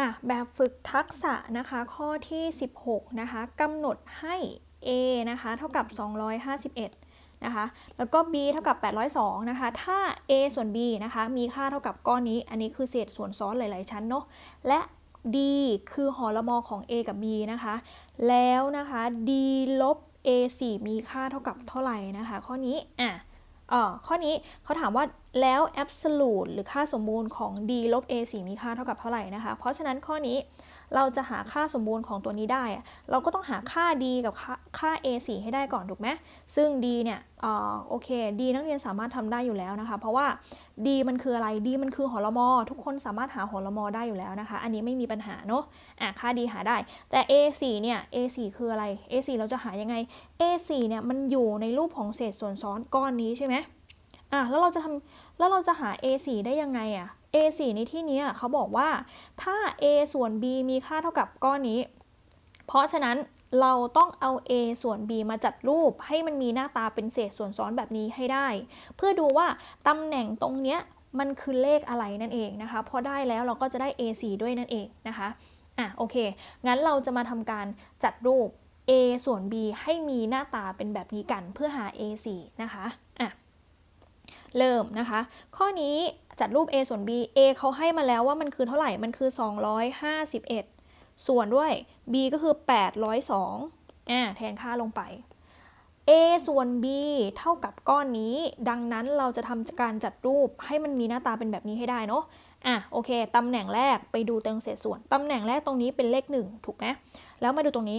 อะแบบฝึกทักษะนะคะ ข้อที่ 16 นะคะกำหนดให้ a นะคะ เท่ากับ 251 นะคะ แล้วก็ b เท่ากับ 802 นะคะ ถ้า a ส่วน b นะคะ มีค่าเท่ากับก้อนนี้ อันนี้คือเศษส่วนซ้อนหลาย ๆ ชั้นเนาะ และ d คือหอละมอของ a กับ b นะคะ แล้วนะคะ d ลบ a 4มีค่าเท่ากับเท่าไหร่นะคะ ข้อนี้ อะ ข้อนี้เขาถามว่าแล้ว absolute หรือค่าสมบูรณ์ของ d ลบ a 4มีค่าเท่ากับเท่าไหร่นะคะ เพราะฉะนั้นข้อนี้ เราจะหาค่าสมบูรณ์ของตัวนี้ได้ เราก็ต้องหาค่า d กับค่า a 4 ให้ได้ก่อนถูกไหมซึ่ง d เนี่ยเอ่อโอเค d นักเรียนสามารถทำได้อยู่แล้วนะคะ เพราะว่า d มันคืออะไร d มันคือหอละมอทุกคนสามารถหาหอละมอได้อยู่แล้วนะคะ อันนี้ไม่มีปัญหาเนาะอะค่า d หาได้ แต่ a 4 เนี่ย a 4 คืออะไร a 4 เราจะหายังไง a 4 เนี่ยมันอยู่ในรูปของเศษส่วนซ้อนก้อนนี้ใช่ไหมอะแล้วเราจะทำแล้วเราจะหา a4 ได้ยังไงอะ a4 ในที่นี้เขาบอกว่าถ้า a ส่วน b มีค่าเท่ากับก้อนนี้ เพราะฉะนั้นเราต้องเอา a ส่วน b มาจัดรูปให้มันมีหน้าตาเป็นเศษส่วนซ้อนแบบนี้ให้ได้ เพื่อดูว่าตำแหน่งตรงเนี้ยมันคือเลขอะไรนั่นเองนะคะพอได้แล้วเราก็จะได้ a4 ด้วยนั่นเองนะคะอะโอเค งั้นเราจะมาทำการจัดรูป a ส่วน b ให้มีหน้าตาเป็นแบบนี้กันเพื่อหา a4 นะคะอะ เริ่มนะคะ ข้อนี้จัดรูป a ส่วน b a เขาให้มาแล้วว่ามันคือเท่าไหร่ มันคือ 251 ส่วนด้วย b ก็คือ 802อ่าแทนค่าลงไป a ส่วน b เท่ากับก้อนนี้ ดังนั้นเราจะทำการจัดรูปให้มันมีหน้าตาเป็นแบบนี้ให้ได้เนาะอะโอเค ตำแหน่งแรกไปดูตรงเศษส่วน ตำแหน่งแรกตรงนี้เป็นเลข 1 ถูกไหมแล้วมาดูตรงนี้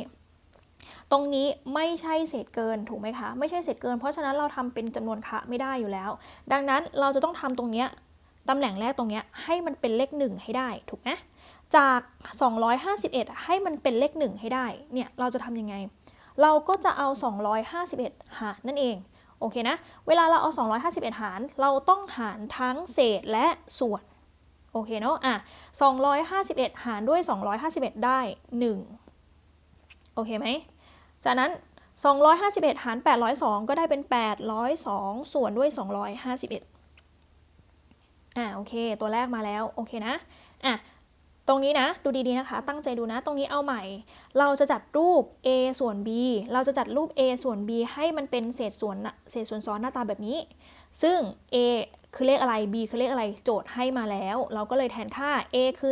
ตรงนี้ไม่ใช่เศษเกินถูกไหมคะ ไม่ใช่เศษเกิน เพราะฉะนั้นเราทำเป็นจำนวนคะไม่ได้อยู่แล้ว ดังนั้นเราจะต้องทำตรงเนี้ยตำแหน่งแรกตรงเนี้ยให้มันเป็นเลข1ให้ได้ถูกไหมจาก 251 ให้มันเป็นเลข1ให้ได้เนี่ยเราจะทำยังไง เราก็จะเอา 251 หารนั่นเองโอเคนะ เวลาเราเอา 251 หาร เราต้องหารทั้งเศษและส่วน โอเคเนาะ อะ 251 หารด้วย 251 ได้ 1 โอเคไหม จากนั้น 251 หาร 802 ก็ได้เป็น 802 ส่วนด้วย 251 อ่าโอเค ตัวแรกมาแล้ว โอเคนะ อะ ตรงนี้นะ ดูดีๆนะคะ ตั้งใจดูนะ ตรงนี้เอาใหม่ เราจะจัดรูป a ส่วน b เราจะจัดรูป a ส่วน b ให้มันเป็นเศษส่วนเศษส่วนซ้อนหน้าตาแบบนี้ ซึ่ง a คือเลขอะไร b คือเลขอะไร โจทย์ให้มาแล้ว เราก็เลยแทนค่า a คือ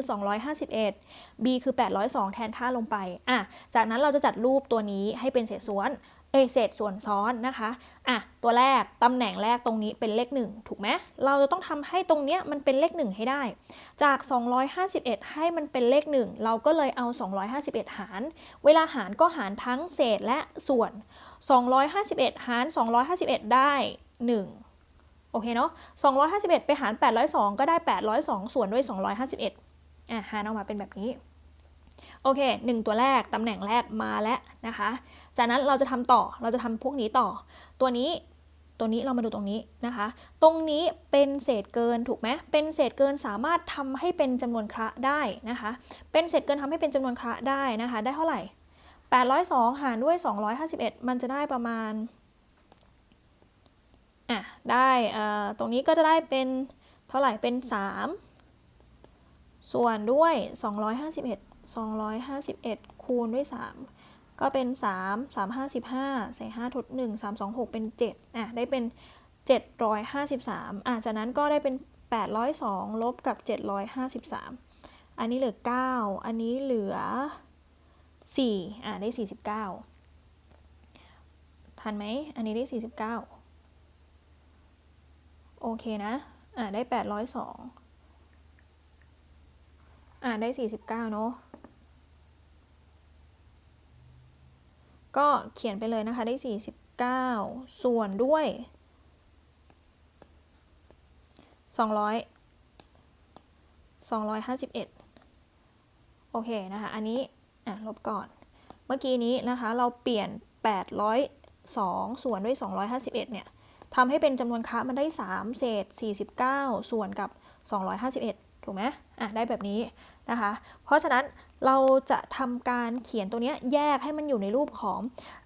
251 b คือ 802 แทนค่าลงไป อะ จากนั้นเราจะจัดรูปตัวนี้ให้เป็นเศษส่วน เอยเศษส่วนซ้อนนะคะอะตัวแรกตำแหน่งแรกตรงนี้เป็นเลข 1 ถูกไหมเราจะต้องทำให้ตรงเนี้ยมันเป็นเลข 1 ให้ได้ จาก 251 ให้มันเป็นเลข 1 เราก็เลยเอา 251 หาร เวลาหารก็หารทั้งเศษและส่วน 251 หาร 251 ได้ 1โอเคเนาะ251 ไปหาร 802 ก็ได้ 802 ส่วนด้วย 251อะหารออกมาเป็นแบบนี้ โอเค 1 ตัวแรกตำแหน่งแรกมาแล้วนะคะ จากนั้นเราจะทำต่อเราจะทำพวกนี้ต่อ ตัวนี้ตัวนี้เรามาดูตรงนี้นะคะ ตรงนี้เป็นเศษเกินถูกไหมเป็นเศษเกินสามารถทำให้เป็นจำนวนคระได้นะคะ เป็นเศษเกินทำให้เป็นจำนวนคระได้นะคะ ได้เท่าไหร่ 802 หารด้วย 251 มันจะได้ประมาณอะได้ตรงนี้ก็จะได้เป็นเท่าไหร่เป็น 3 ส่วนด้วย 251 251 คูณด้วย 3 ก็เป็น 3 3 55 ใส่ 5 ทด 1 3 2 6 เป็น 7 อะ ได้เป็น 753 อะ จากนั้นก็ได้เป็น 802 ลบกับ 753 อันนี้เหลือ 9 อันนี้เหลือ 4 อะ ได้ 49 ทันไหม อันนี้ได้ 49 โอเคนะ อะ ได้ 802อะได้ 49 เนาะ ก็เขียนไปเลยนะคะได้ 49 ส่วนด้วย 200 251 โอเคนะคะ อันนี้อะลบก่อน เมื่อกี้นี้นะคะ เราเปลี่ยน 802 ส่วนด้วย 251 เนี่ยทำให้เป็นจำนวนคะมันได้ 3 เศษ 49 ส่วนกับ 251 ถูกไหมอะได้แบบนี้ นะคะ เพราะฉะนั้นเราจะทำการเขียนตัวนี้แยกให้มันอยู่ในรูปของ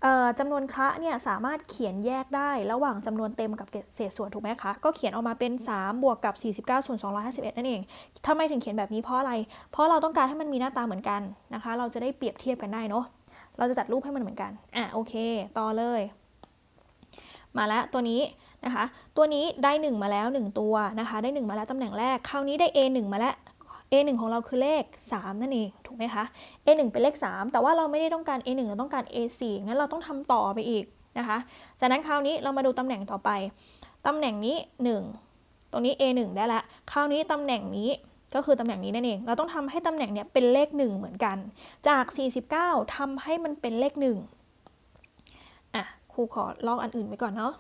ออจำนวนคะเนี่ยสามารถเขียนแยกได้ระหว่างจำนวนเต็มกับเศษส่วนถูกไหมคะ ก็เขียนออกมาเป็น 3 บวกกับ 49 ส่วน 251 นั่นเองทำไมถึงเขียนแบบนี้เพราะอะไร เพราะเราต้องการให้มันมีหน้าตาเหมือนกันนะคะ เราจะได้เปรียบเทียบกันได้เนาะ เราจะจัดรูปให้มันเหมือนกัน อะโอเค ต่อเลย มาแล้วตัวนี้นะคะ ตัวนี้ได้ 1 มาแล้ว 1 ตัวนะคะ ได้ 1 มาแล้วตำแหน่งแรก คราวนี้ได้ A 1 มาแล้ว A 1 ของเราคือเลข 3 นั่นเองถูกไหมคะ A 1 เป็นเลข 3 แต่ว่าเราไม่ได้ต้องการ A 1 เราต้องการ A 4 งั้นเราต้องทำต่อไปอีกนะคะ จากนั้นคราวนี้เรามาดูตำแหน่งต่อไปตำแหน่งนี้ 1 ตรงนี้ A 1 ได้ละ คราวนี้ตำแหน่งนี้ก็คือตำแหน่งนี้นั่นเอง เราต้องทำให้ตำแหน่งเนี้ยเป็นเลข 1 เหมือนกัน จาก 49ทำให้มันเป็นเลข1อะครูขอลอกอันอื่นไปก่อนเนาะ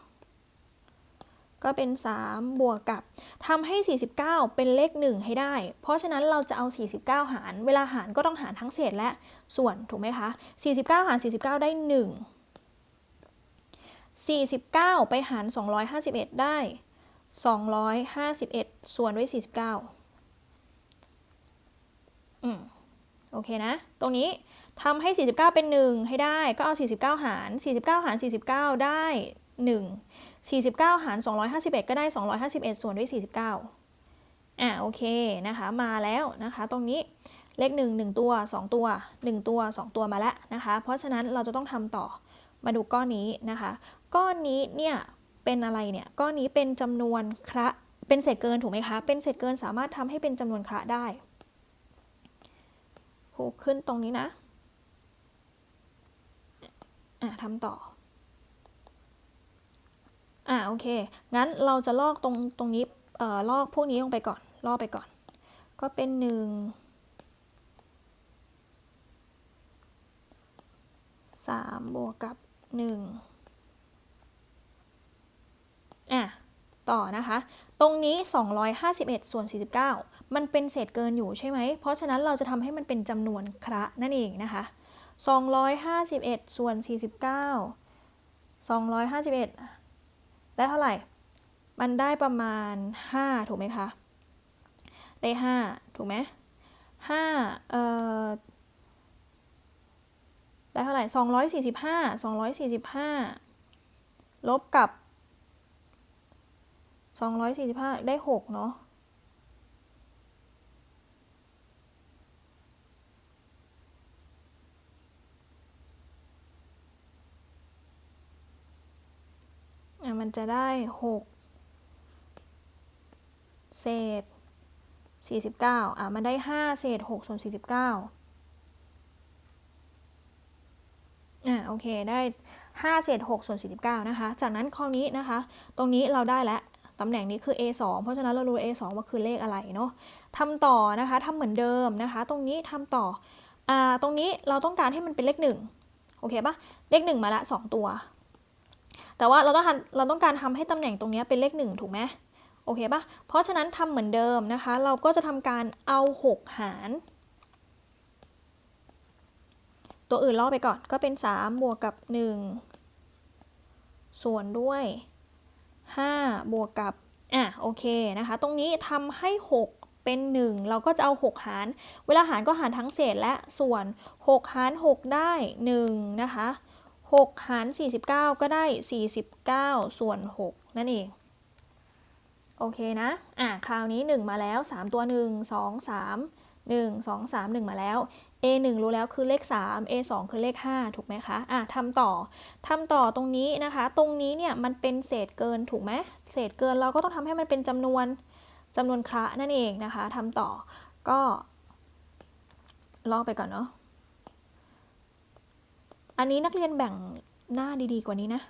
ก็เป็น 3 บวกกับทำให้ 49 เป็นเลข 1 ให้ได้ เพราะฉะนั้นเราจะเอา 49 หาร เวลาหารก็ต้องหารทั้งเศษและส่วนถูกไหมคะ 49 หาร 49 ได้ 1 49 ไปหาร 251 ได้ 251 ส่วนด้วย 49 อืม โอเคนะ ตรงนี้ทำให้ 49 เป็น 1 ให้ได้ ก็เอา 49 หาร 49 หาร 49 ได้ 1 49 หาร 251 ก็ได้ 251 ส่วนด้วย 49 อะโอเคนะคะมาแล้วนะคะตรงนี้เลข 1 1 ตัว 2 ตัว 1 ตัว 2 ตัวมาแล้วนะคะเพราะฉะนั้นเราจะต้องทำต่อมาดูก้อนนี้นะคะ ก้อนนี้เนี่ยเป็นอะไรเนี่ยก้อนนี้เป็นจำนวนคระเป็นเศษเกินถูกไหมคะ เป็นเศษเกินสามารถทำให้เป็นจำนวนคระได้ครูขึ้นตรงนี้นะอะทำต่อ อะโอเค งั้นเราจะลอกตรงตรงนี้เอ่อลอกพวกนี้ลงไปก่อน ลอกไปก่อน ก็เป็นหนึ่งสามบวกกับหนึ่งอะต่อนะคะ ตรงนี้ 251 ส่วน 49 มันเป็นเศษเกินอยู่ใช่ไหม เพราะฉะนั้นเราจะทำให้มันเป็นจำนวนคระนั่นเองนะคะ 251 ส่วน 49 251 ได้เท่าไหร่ มันได้ประมาณ 5 ถูกไหมคะ ได้ 5 ถูกไหม5เอ่อได้เท่าไหร่245 245ลบกับ245ได้6เนาะ มันจะได้ 6 เศษ 49 อะ มันได้ 5 เศษ 6 ส่วน 49 อะ โอเค ได้ 5 เศษ 6 ส่วน 49 นะคะ จากนั้นข้อนี้นะคะ ตรงนี้เราได้แล้ว ตำแหน่งนี้คือ a 2เพราะฉะนั้นเรารู้ a 2ว่าคือเลขอะไรเนาะทำต่อนะคะ ทำเหมือนเดิมนะคะ ตรงนี้ทำต่อ อ่า ตรงนี้เราต้องการให้มันเป็นเลข 1 โอเคปะเลข 1 มาละ 2 ตัว แต่ว่าเราต้องเราต้องการทำให้ตำแหน่งตรงนี้เป็นเลข 1 ถูกไหมโอเคปะเพราะฉะนั้นทำเหมือนเดิมนะคะ เราก็จะทำการเอา 6 หาร ตัวอื่นลอกไปก่อนก็เป็น 3 บวกกับ 1 ส่วนด้วย 5 บวกกับอะโอเคนะคะ ตรงนี้ทำให้ 6เป็น 1 เราก็จะเอา 6 หาร เวลาหารก็หารทั้งเศษและส่วน 6 หาร 6 ได้ 1 นะคะ 6 หาร 49 ก็ได้ 49 ส่วน 6 นั่นเอง โอเคนะ อะ คราวนี้ 1 มาแล้ว 3 ตัว 1 2 3 1 2 3 1 มาแล้ว A 1รู้แล้วคือเลข 3 A 2คือเลข 5 ถูกไหมคะ อะทำต่อทำต่อตรงนี้นะคะ ตรงนี้เนี่ยมันเป็นเศษเกินถูกไหมเศษเกินเราก็ต้องทำให้มันเป็นจำนวนจำนวนคระนั่นเองนะคะทำต่อก็ลอกไปก่อนเนาะ อันนี้นักเรียนแบ่งหน้าดีๆกว่านี้นะ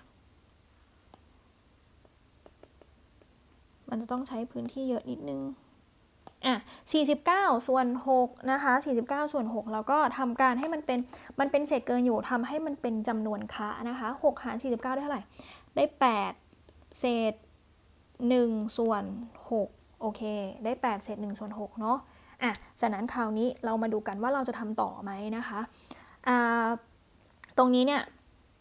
มันจะต้องใช้พื้นที่เยอะนิดนึง อะ 49 ส่วน 6 นะคะ 49 ส่วน 6 แล้วก็ทำการให้มันเป็น มันเป็นเศษเกินอยู่ทำให้มันเป็นจำนวนคะนะคะ 6 หาร 49 ได้เท่าไหร่ ได้ 8 เศษ 1 ส่วน 6 โอเค ได้ 8 เศษ 1 ส่วน 6 เนาะอะ จากนั้นคราวนี้เรามาดูกันว่าเราจะทำต่อไหมนะคะ อ่า ตรงนี้เนี่ย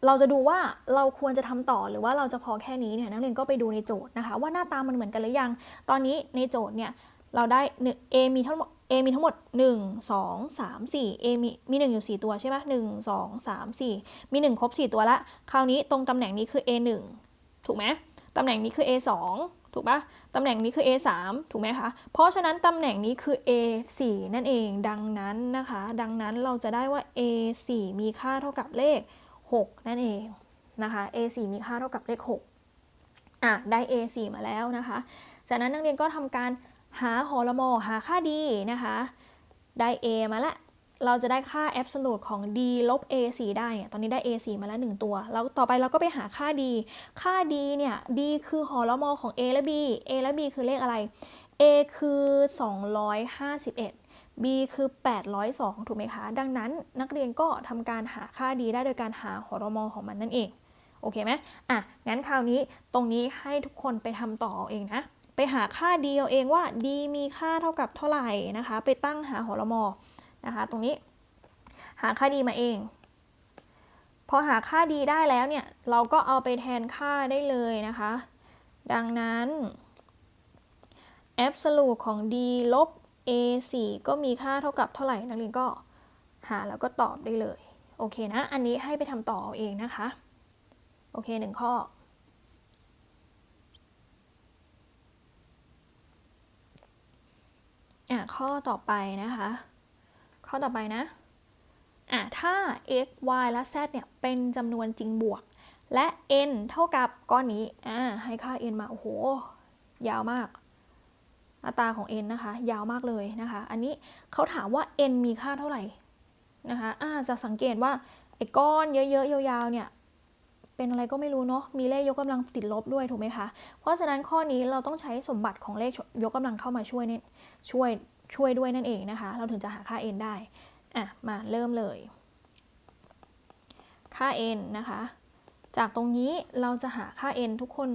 เราจะดูว่าเราควรจะทำต่อหรือว่าเราจะพอแค่นี้เนี่ยนักเรียนก็ไปดูในโจทย์นะคะ ว่าหน้าตามันเหมือนกันหรือยัง ตอนนี้ในโจทย์เนี่ยเราได้ a มีทั้งหมด a มีทั้งหมด 1 2 3 4 a มีมี 1 อยู่ 4 ตัวใช่ไหม1 2 3 4มี 1 ครบ 4 ตัวละ คราวนี้ตรงตำแหน่งนี้คือ a 1ถูกไหมตำแหน่งนี้คือ a 2 ถูกปะตำแหน่งนี้คือ a 3 ถูกไหมคะ เพราะฉะนั้นตำแหน่งนี้คือ a 4 นั่นเอง ดังนั้นนะคะ ดังนั้นเราจะได้ว่า a 4 มีค่าเท่ากับเลข 6 นั่นเองนะคะ a 4 มีค่าเท่ากับเลข 6 อะ ได้ a 4 มาแล้วนะคะ จากนั้นนักเรียนก็ทำการหาหอละมอหาค่า d นะคะ ได้ a มาละ เราจะได้ค่า absolute ของ d ลบ a 4ได้เนี่ย ตอนนี้ได้ a 4มาแล้ว 1 ตัว แล้วต่อไปเราก็ไปหาค่า d ค่า d เนี่ย d คือหอละมอของ a และ b a และ b คือเลขอะไร a คือ 251 b คือ 802 ถูกไหมคะ ดังนั้นนักเรียนก็ทำการหาค่า d ได้โดยการหาหอละมอของมันนั่นเอง โอเคไหมอะ งั้นคราวนี้ตรงนี้ให้ทุกคนไปทำต่อเองนะ ไปหาค่า d เอาเองว่า d มีค่าเท่ากับเท่าไหร่นะคะ ไปตั้งหาหอละมอ นะคะ ตรงนี้หาค่า d มาเอง พอหาค่า d ได้แล้วเนี่ย เราก็เอาไปแทนค่าได้เลยนะคะ ดังนั้น absolute ของ d ลบ a 4ก็มีค่าเท่ากับเท่าไหร่ นักเรียนก็หาแล้วก็ตอบได้เลย โอเคนะ อันนี้ให้ไปทำต่อเอาเองนะคะ โอเคหนึ่งข้ออะข้อต่อไปนะคะ ข้อต่อไปนะอะถ้า x y และ z เนี่ยเป็นจำนวนจริงบวก และ n เท่ากับก้อนนี้อ่าให้ค่า n มา โอ้โห ยาวมากอัตราของ n นะคะ ยาวมากเลยนะคะ อันนี้เขาถามว่า n มีค่าเท่าไหร่นะคะอ่าจะสังเกตว่าไอ้ก้อนเยอะๆยาวๆเนี่ยเป็นอะไรก็ไม่รู้เนาะมีเลขยกกำลังติดลบด้วยถูกไหมคะเพราะฉะนั้นข้อนี้เราต้องใช้สมบัติของเลขยกกำลังเข้ามาช่วยเนี่ยช่วย ช่วยด้วยนั่นเองนะคะ เราถึงจะหาค่า n ได้ อะ มาเริ่มเลย ค่า n นะคะ จากตรงนี้เราจะหาค่า n ทุกคน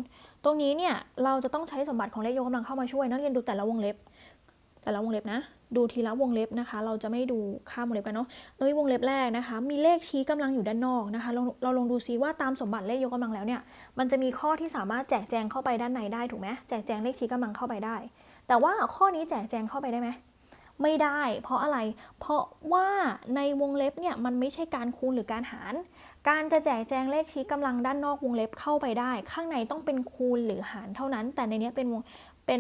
ตรงนี้เนี่ยเราจะต้องใช้สมบัติของเลขยกกำลังเข้ามาช่วย นักเรียนดูแต่ละวงเล็บ แต่ละวงเล็บนะ ดูทีละวงเล็บนะคะ เราจะไม่ดูค่าวงเล็บกันเนาะเอ้ยวงเล็บแรกนะคะ มีเลขชี้กำลังอยู่ด้านนอกนะคะ เราเราลองดูซิว่าตามสมบัติเลขยกกำลังแล้วเนี่ย มันจะมีข้อที่สามารถแจกแจงเข้าไปด้านในได้ถูกไหมแจกแจงเลขชี้กำลังเข้าไปได้แต่ว่าข้อนี้แจกแจงเข้าไปได้ไหม ไม่ได้ เพราะอะไร เพราะว่าในวงเล็บเนี่ยมันไม่ใช่การคูณหรือการหาร การจะแจกแจงเลขชี้กำลังด้านนอกวงเล็บเข้าไปได้ ข้างในต้องเป็นคูณหรือหารเท่านั้น แต่ในนี้เป็นวงเป็น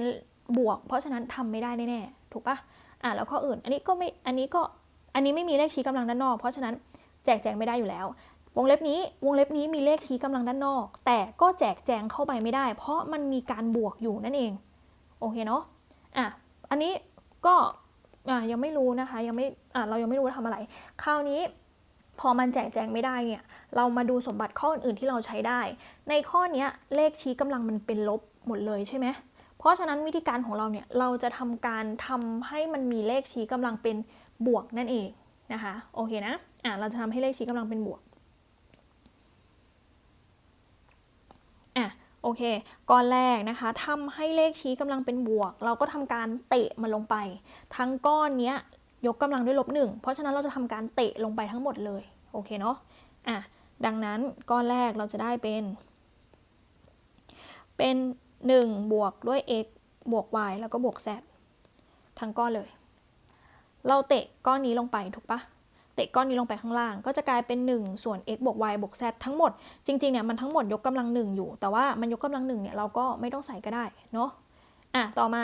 บวก เพราะฉะนั้นทำไม่ได้แน่ๆถูกปะอะแล้วข้ออื่นอันนี้ก็ไม่อันนี้ก็อันนี้ไม่มีเลขชี้กำลังด้านนอก เพราะฉะนั้นแจกแจงไม่ได้อยู่แล้ววงเล็บนี้วงเล็บนี้มีเลขชี้กำลังด้านนอก แต่ก็แจกแจงเข้าไปไม่ได้ เพราะมันมีการบวกอยู่นั่นเอง โอเคเนาะอะอันนี้ก็ ยังไม่รู้นะคะยังไม่อะเรายังไม่รู้ว่าทำอะไร คราวนี้พอมันแจกแจงไม่ได้เนี่ย เรามาดูสมบัติข้ออื่นๆที่เราใช้ได้ ในข้อนี้เลขชี้กำลังมันเป็นลบหมดเลยใช่ไหมเพราะฉะนั้นวิธีการของเราเนี่ยเราจะทำการทำให้มันมีเลขชี้กำลังเป็นบวกนั่นเองนะคะโอเคนะอะเราจะทำให้เลขชี้กำลังเป็นบวก อะ โอเค ก้อนแรกนะคะทำให้เลขชี้กำลังเป็นบวก เราก็ทำการเตะมันลงไป ทั้งก้อนเนี้ยยกกำลังด้วยลบหนึ่งเพราะฉะนั้นเราจะทำการเตะลงไปทั้งหมดเลย โอเคเนาะ อะ ดังนั้นก้อนแรกเราจะได้เป็น เป็น 1 บวกด้วย x บวก y แล้วก็บวก z ทั้งก้อนเลย เราเตะก้อนนี้ลงไปถูกปะ เตะก้อนนี้ลงไปข้างล่าง ก็จะกลายเป็น 1 ส่วน x บวก y บวก z ทั้งหมด จริงๆเนี่ยมันทั้งหมดยกกำลังหนึ่งอยู่ แต่ว่ามันยกกำลังหนึ่งเนี่ยเราก็ไม่ต้องใส่ก็ได้เนาะอะต่อมา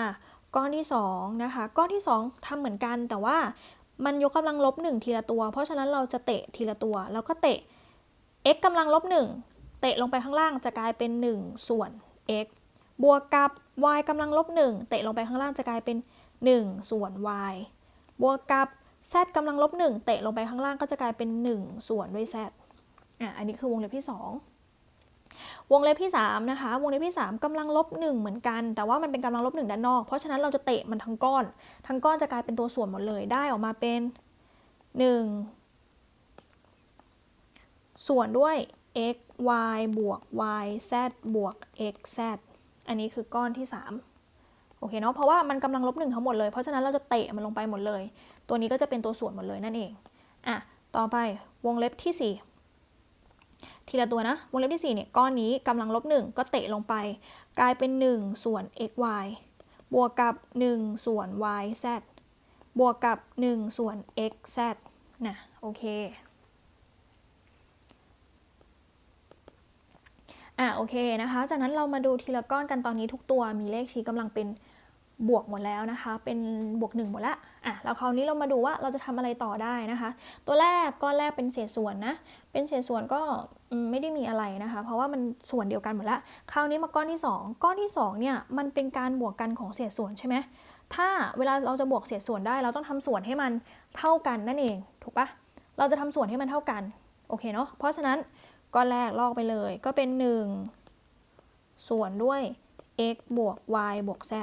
ก้อนที่2นะคะก้อนที่ 2ทำเหมือนกันแต่ว่ามันยกกำลังลบ1ทีละตัว เพราะฉะนั้นเราจะเตะทีละตัว แล้วก็เตะ x กำลังลบ1เตะลงไปข้างล่างจะกลายเป็น 1 ส่วน x บวกกับ y กำลังลบ1เตะลงไปข้างล่างจะกลายเป็น 1 ส่วน y บวกกับ z กำลังลบ1เตะลงไปข้างล่างก็จะกลายเป็น 1 ส่วนด้วย z อะอันนี้คือวงเล็บที่ 2 วงเล็บที่3นะคะ วงเล็บที่ 3กำลังลบ1เหมือนกัน แต่ว่ามันเป็นกำลังลบ1ด้านนอก เพราะฉะนั้นเราจะเตะมันทั้งก้อน ทั้งก้อนจะกลายเป็นตัวส่วนหมดเลย ได้ออกมาเป็น 1 ส่วนด้วย x y บวก y z บวก x z อันนี้คือก้อนที่ 3 โอเคเนาะ เพราะว่ามันกำลังลบหนึ่งทั้งหมดเลย เพราะฉะนั้นเราจะเตะมันลงไปหมดเลย ตัวนี้ก็จะเป็นตัวส่วนหมดเลยนั่นเองอะต่อไปวงเล็บที่ 4ทีละตัวนะ วงเล็บที่4เนี่ยก้อนนี้กำลังลบหนึ่งก็เตะลงไป กลายเป็น 1 ส่วน x y บวกกับ 1 ส่วน y z บวกกับ 1 ส่วน x z นะโอเคอะโอเคนะคะ จากนั้นเรามาดูทีละก้อนกันตอนนี้ทุกตัวมีเลขชี้กำลังเป็น บวกหมดแล้วนะคะ เป็นบวกหนึ่งหมดละอะแล้วคราวนี้เรามาดูว่าเราจะทำอะไรต่อได้นะคะ ตัวแรกก้อนแรกเป็นเศษส่วนนะ เป็นเศษส่วนก็ไม่ได้มีอะไรนะคะ เพราะว่ามันส่วนเดียวกันหมดละคราวนี้มาก้อนที่ 2 ก้อนที่2เนี่ยมันเป็นการบวกกันของเศษส่วนใช่ไหมถ้าเวลาเราจะบวกเศษส่วนได้ เราต้องทำส่วนให้มันเท่ากันนั่นเองถูกปะเราจะทำส่วนให้มันเท่ากันโอเคเนาะเพราะฉะนั้นก้อนแรกลอกไปเลยก็เป็น 1 ส่วนด้วย x บวก y บวก z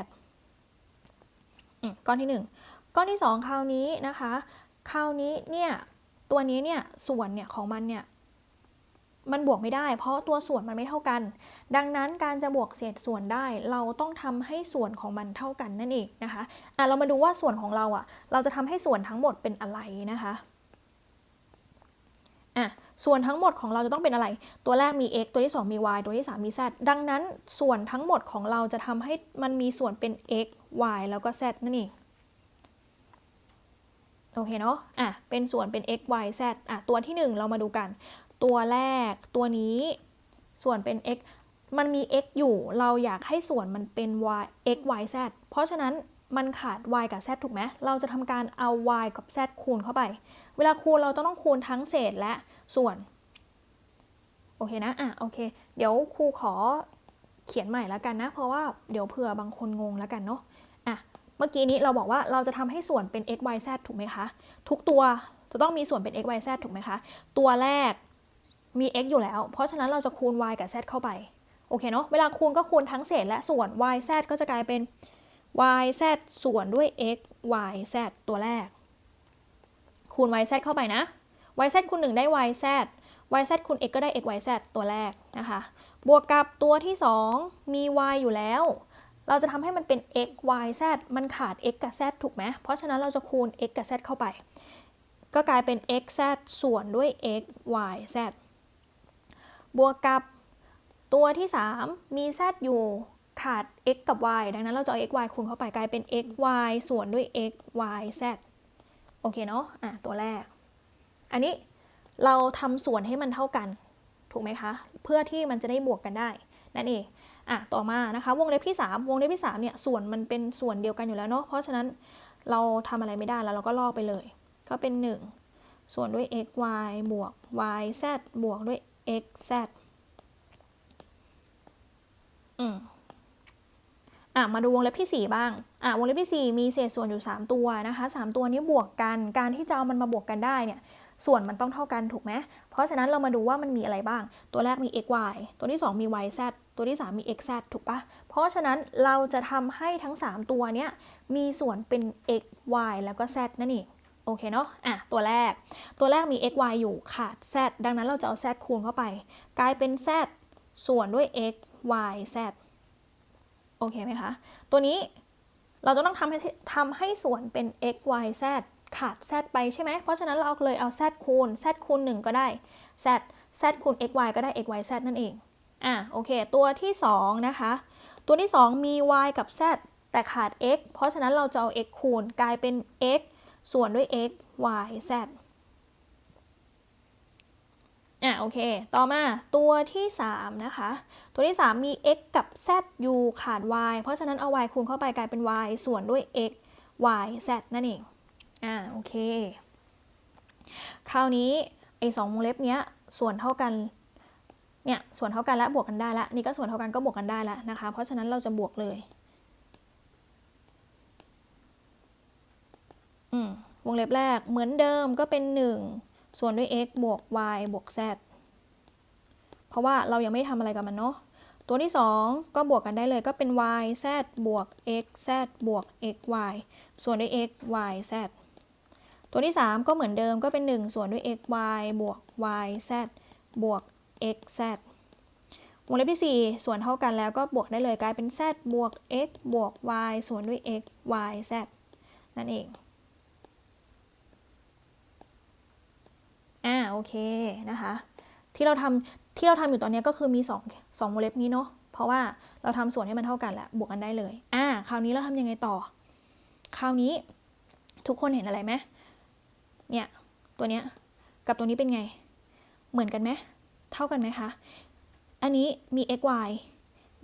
ก้อนที่ 1 ก้อนที่ 2 คราวนี้นะคะ คราวนี้เนี่ยตัวนี้เนี่ยส่วนเนี่ยของมันเนี่ยมันบวกไม่ได้ เพราะตัวส่วนมันไม่เท่ากัน ดังนั้นการจะบวกเศษส่วนได้เราต้องทำให้ส่วนของมันเท่ากันนั่นเองนะคะอะเรามาดูว่าส่วนของเราอะเราจะทำให้ส่วนทั้งหมดเป็นอะไรนะคะ อะส่วนทั้งหมดของเราจะต้องเป็นอะไร ตัวแรกมี x ตัวที่ 2 มี y ตัวที่ 3 มี z ดังนั้นส่วนทั้งหมดของเราจะทำให้มันมีส่วนเป็น x y แล้วก็ z นั่นเองโอเคเนาะอะเป็นส่วนเป็น x y z อะตัวที่ 1 เรามาดูกัน ตัวแรกตัวนี้ ส่วนเป็น x มันมี x อยู่ เราอยากให้ส่วนมันเป็น y x y z เพราะฉะนั้น มันขาด y กับ z ถูกไหมเราจะทำการเอา y กับ z คูณเข้าไป เวลาคูณเราต้องคูณทั้งเศษและส่วน โอเคนะ อะ โอเค เดี๋ยวครูขอเขียนใหม่แล้วกันนะ เพราะว่าเดี๋ยวเผื่อบางคนงงแล้วกันเนาะ อะ เมื่อกี้นี้เราบอกว่าเราจะทำให้ส่วนเป็น x y z ถูกไหมคะ ทุกตัวจะต้องมีส่วนเป็น x y z ถูกไหมคะ ตัวแรกมี x อยู่แล้ว เพราะฉะนั้นเราจะคูณ y กับ z เข้าไป โอเคเนาะ เวลาคูณก็คูณทั้งเศษและส่วน y z ก็จะกลายเป็น y z ส่วนด้วย x y z ตัวแรก คูณ y z เข้าไปนะ y z คูณ 1 ได้ y z y z คูณ x ก็ได้ x y z ตัวแรกนะคะ บวกกับตัวที่ 2 มี y อยู่แล้ว เราจะทำให้มันเป็น x y z มันขาด x กับ z ถูกไหม เพราะฉะนั้นเราจะคูณ x กับ z เข้าไป ก็กลายเป็น x z ส่วนด้วย x y z บวกกับตัวที่ 3 มี z อยู่ ขาด x กับ y ดังนั้นเราจะเอา x y คูณเข้าไปกลายเป็น x y ส่วนด้วย x y z โอเคเนาะอะตัวแรก อันนี้เราทำส่วนให้มันเท่ากัน ถูกไหมคะ เพื่อที่มันจะได้บวกกันได้ นั่นเองอะต่อมานะคะ วงเล็บที่ 3 วงเล็บที่3เนี่ยส่วนมันเป็นส่วนเดียวกันอยู่แล้วเนาะเพราะฉะนั้นเราทำอะไรไม่ได้แล้วเราก็ลอกไปเลย ก็เป็น 1 ส่วนด้วย x y บวก y z บวกด้วย x z อืม อะมาดูวงเล็บที่ 4 บ้างอะวงเล็บที่ 4 มีเศษส่วนอยู่ 3 ตัวนะคะ 3 ตัวนี้บวกกัน การที่จะเอามันมาบวกกันได้เนี่ยส่วนมันต้องเท่ากันถูกไหมเพราะฉะนั้นเรามาดูว่ามันมีอะไรบ้าง ตัวแรกมี x y ตัวที่ 2 มี y z ตัวที่ 3 มี x z ถูกปะเพราะฉะนั้นเราจะทำให้ทั้ง 3 ตัวเนี้ยมีส่วนเป็น x y แล้วก็ z นั่นเอง โอเคเนาะ อะ ตัวแรก ตัวแรกมี x y อยู่ขาด z ดังนั้นเราจะเอา z คูณเข้าไป กลายเป็น z ส่วนด้วย x y z โอเคไหมคะ ตัวนี้เราจะต้องทำให้ทำให้ส่วนเป็น x y z ขาด z ไปใช่ไหม เพราะฉะนั้นเราเลยเอา z คูณ z คูณ 1 ก็ได้ z z คูณ x y ก็ได้ x y z นั่นเอง อะโอเค ตัวที่ 2 นะคะ ตัวที่ 2 มี y กับ z แต่ขาด x เพราะฉะนั้นเราจะเอา x คูณกลายเป็น x ส่วนด้วย x y z อะโอเค ต่อมาตัวที่ 3 นะคะ ตัวที่ 3 มี x กับ z อยู่ขาด y เพราะฉะนั้นเอา y คูณเข้าไปกลายเป็น y ส่วนด้วย x y z นั่นเอง อ่าโอเค คราวนี้ไอ้สองวงเล็บเนี้ยส่วนเท่ากัน เนี่ยส่วนเท่ากันแล้วบวกกันได้ล้วนี่ก็ส่วนเท่ากันก็บวกกันได้ล้วนะคะ เพราะฉะนั้นเราจะบวกเลย อืมวงเล็บแรกเหมือนเดิมก็เป็น 1 ส่วนด้วย x บวก y บวก z เพราะว่าเรายังไม่ทำอะไรกับมันเนาะ ตัวที่ 2 ก็บวกกันได้เลยก็เป็น y z บวก x z บวก x y ส่วนด้วย x y z ตัวที่ 3 ก็เหมือนเดิมก็เป็น 1 ส่วนด้วย x y บวก y z บวก x z วงเล็บที่ 4 ส่วนเท่ากันแล้วก็บวกได้เลยกลายเป็น z บวก x บวก y ส่วนด้วย x y z นั่นเอง อ่าโอเคนะคะ ที่เราทำที่เราทำอยู่ตอนนี้ก็คือมี2 2วงเล็บนี้เนาะเพราะว่าเราทำส่วนให้มันเท่ากันแหละบวกกันได้เลยอ่าคราวนี้เราทำยังไงต่อ คราวนี้ทุกคนเห็นอะไรไหมเนี่ยตัวเนี้ยกับตัวนี้เป็นไง เหมือนกันไหมเท่ากันไหมคะ อันนี้มี x y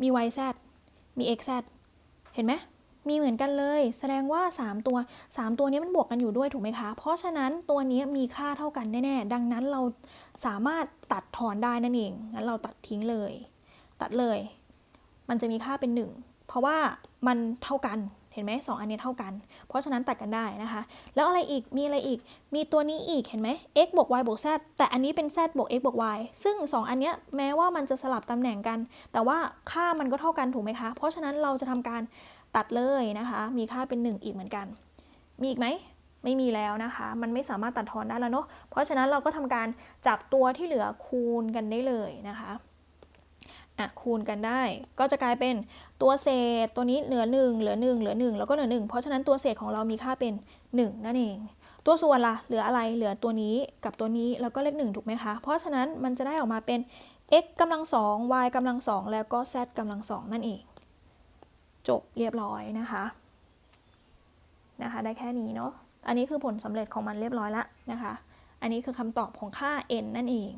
มี y z มี x z เห็นไหม มีเหมือนกันเลย แสดงว่า 3 ตัว 3 ตัวนี้มันบวกกันอยู่ด้วยถูกไหมคะ เพราะฉะนั้นตัวนี้มีค่าเท่ากันแน่ๆ ดังนั้นเราสามารถตัดทอนได้นั่นเอง งั้นเราตัดทิ้งเลย ตัดเลย มันจะมีค่าเป็น 1 เพราะว่ามันเท่ากันเห็นไหมสองอันนี้เท่ากัน เพราะฉะนั้นตัดกันได้นะคะ แล้วอะไรอีก มีอะไรอีก มีตัวนี้อีก เห็นไหม x บวก y บวก z แต่อันนี้เป็น z บวก x บวก y ซึ่ง 2 อันเนี้ยแม้ว่ามันจะสลับตำแหน่งกัน แต่ว่าค่ามันก็เท่ากันถูกไหมคะ เพราะฉะนั้นเราจะทำการ ตัดเลยนะคะ มีค่าเป็น 1 อีกเหมือนกัน มีอีกไหมไม่มีแล้วนะคะ มันไม่สามารถตัดทอนได้แล้วเนาะ เพราะฉะนั้นเราก็ทำการจับตัวที่เหลือคูณกันได้เลยนะคะอะคูณกันได้ ก็จะกลายเป็นตัวเศษตัวนี้เหลือ 1 เหลือ 1 เหลือ 1 แล้วก็เหลือ 1 เพราะฉะนั้นตัวเศษของเรามีค่าเป็น 1 นั่นเอง ตัวส่วนล่ะเหลืออะไร เหลือตัวนี้กับตัวนี้แล้วก็เลข1ถูกไหมคะ เพราะฉะนั้นมันจะได้ออกมาเป็น x กำลัง2 y กำลัง2แล้วก็ z กำลัง2นั่นเอง จบเรียบร้อยนะคะนะคะได้แค่นี้เนาะอันนี้คือผลสำเร็จของมันเรียบร้อยแล้วนะคะ อันนี้คือคำตอบของค่า n นั่นเอง